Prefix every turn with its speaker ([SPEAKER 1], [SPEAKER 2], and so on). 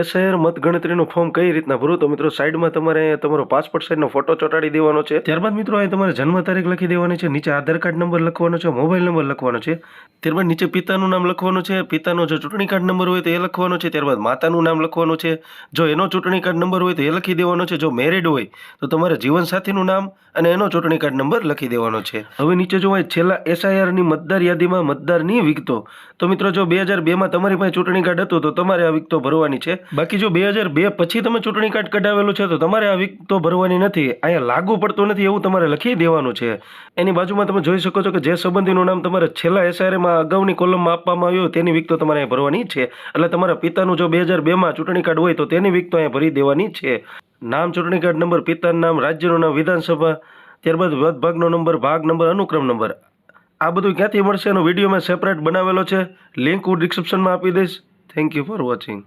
[SPEAKER 1] SIR મતગણતરીનું form કઈ રીતના ભરવું તો મિત્રો સાઈડમાં તમારે તમારો પાસપોર્ટ સાઈઝનો ફોટો ચોંટાડી દેવાનો છે. ત્યારબાદ મિત્રો અહીં તમારે જન્મ તારીખ લખી દેવાની છે, નીચે આધાર કાર્ડ નંબર લખવાનો છે મોબાઈલ નંબર લખવાનો છે. ત્યારબાદ નીચે પિતાનું નામ લખવાનું છે, પિતાનો જો ચૂંટણી કાર્ડ નંબર હોય તો એ લખવાનો છે, ત્યારબાદ માતાનું નામ લખવાનું છે. જો એનો ચૂંટણી કાર્ડ નંબર હોય તો એ લખી દેવાનો છે, જો મેરેડ હોય તો તમારે જીવનસાથીનું નામ અને એનો ચૂંટણી કાર્ડ નંબર લખી દેવાનો છે. હવે નીચે જોવાય છેલ્લા એસઆઈઆરની મતદાર યાદીમાં મતદારની વિગતો. તો મિત્રો, જો બે હજાર બેમાં તમારી પાસે ચૂંટણી કાર્ડ હતું તો તમારે આ વિગતો ભરવાની છે. બાકી જો બે હજાર બે પછી તમે ચૂંટણી કાર્ડ કઢાવેલું છે, તો તમારે આ વિગતો ભરવાની નથી. અહીંયા લાગુ પડતું નથી એવું તમારે લખી દેવાનું છે. એની બાજુમાં તમે જોઈ શકો છો કે જે સંબંધીનું નામ તમારે છેલ્લા એસઆરએમાં અગાઉની કોલમમાં આપવામાં આવ્યું તેની વિગતો તમારે અહીંયા ભરવાની છે. એટલે તમારા પિતાનું જો બે હજાર બેમાં ચૂંટણી કાર્ડ હોય, તો તેની વિગતો અહીંયા ભરી દેવાની છે. નામ ચૂંટણી કાર્ડ નંબર, પિતાનું નામ, રાજ્યનું નામ, વિધાનસભા, ત્યારબાદ વધભાગનો નંબર, ભાગ નંબર, અનુક્રમ નંબર. આ બધું ક્યાંથી મળશે એનો વીડિયો મેં સેપરેટ બનાવેલો છે. લિંક હું ડિસ્ક્રિપ્શનમાં આપી દઈશ. Thank you for watching